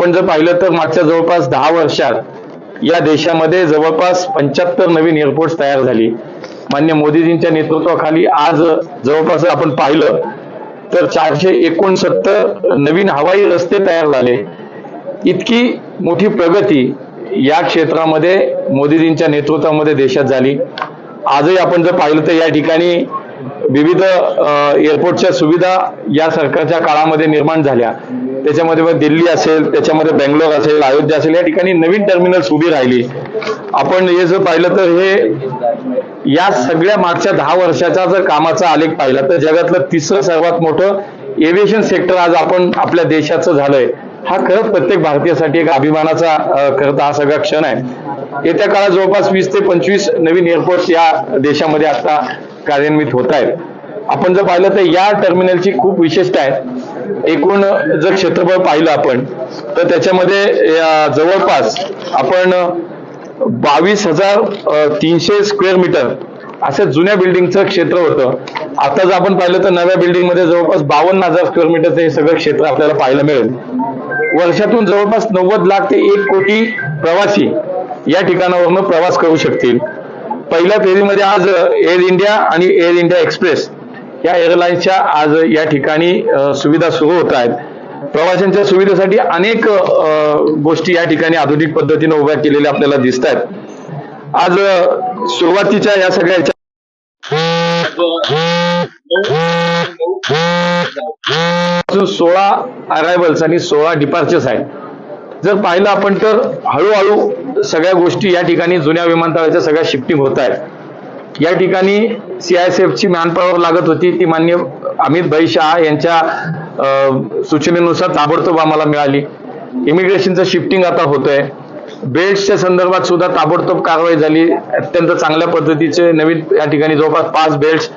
आपण जर पाहिलं तर मागच्या जवळपास दहा वर्षात या देशामध्ये जवळपास पंच्याहत्तर नवीन एअरपोर्ट तयार झाली. मान्य मोदीजींच्या नेतृत्वाखाली आज जवळपास आपण पाहिलं तर चारशे एकोणसत्तर नवीन हवाई रस्ते तयार झाले. इतकी मोठी प्रगती या क्षेत्रामध्ये मोदीजींच्या नेतृत्वामध्ये देशात झाली. आजही आपण जर पाहिलं तर या ठिकाणी विविध एअरपोर्टच्या सुविधा या सरकारच्या काळामध्ये निर्माण झाल्या. त्याच्यामध्ये मग दिल्ली असेल त्याच्यामध्ये बेंगलोर असेल अयोध्या असेल या ठिकाणी नवीन टर्मिनल्स उभी राहिली. आपण हे जर पाहिलं तर हे या सगळ्या मागच्या दहा वर्षाचा जर कामाचा आलेख पाहिला तर जगातलं तिसरं सर्वात मोठं एव्हिएशन सेक्टर आज आपण आपल्या देशाचं झालंय. हा खरंच प्रत्येक भारतीयासाठी एक अभिमानाचा खरं हा सगळा क्षण आहे. येत्या काळात जवळपास वीस ते पंचवीस नवीन एअरपोर्ट या देशामध्ये आता कार्यान्वित होत आहेत. आपण जर पाहिलं तर या टर्मिनलची खूप विशेषता आहे. एकूण जर क्षेत्रफळ पाहिलं आपण तर त्याच्यामध्ये जवळपास आपण बावीस हजार तीनशे स्क्वेअर मीटर असं जुन्या बिल्डिंगचं क्षेत्र होतं. आता जर आपण पाहिलं तर नव्या बिल्डिंगमध्ये जवळपास बावन्न हजार स्क्वेअर मीटरचं हे सगळं क्षेत्र आपल्याला पाहायला मिळेल. वर्षातून जवळपास नव्वद लाख ते एक कोटी प्रवासी या ठिकाणावरून प्रवास करू शकतील. पहिल्या फेरीमध्ये आज एअर इंडिया आणि एअर इंडिया एक्सप्रेस या एअरलाईन्सच्या आज या ठिकाणी सुविधा सुरू होत आहेत. प्रवाशांच्या सुविधेसाठी अनेक गोष्टी या ठिकाणी आधुनिक पद्धतीने उभ्या केलेल्या आपल्याला दिसत आहेत. आज सुरुवातीच्या या सगळ्याच्या सोळा अरायव्हल्स आणि सोळा डिपार्चर्स आहेत. जर पाहिलं आपण तर हळूहळू सगळ्या गोष्टी या ठिकाणी जुन्या विमानतळाच्या सगळ्या शिफ्टिंग होत आहेत. या ठिकाणी सीआयएसएफची मॅनपॉवर लागत होती. ती मान्य अमित भाई शहा यांच्या सूचनेनुसार ताबडतोब आम्हाला मिळाली. इमिग्रेशनचं शिफ्टिंग आता होतंय. बेल्टच्या संदर्भात सुद्धा ताबडतोब कारवाई झाली. अत्यंत चांगल्या पद्धतीचे नवीन या ठिकाणी जवळपास पाच बेल्ट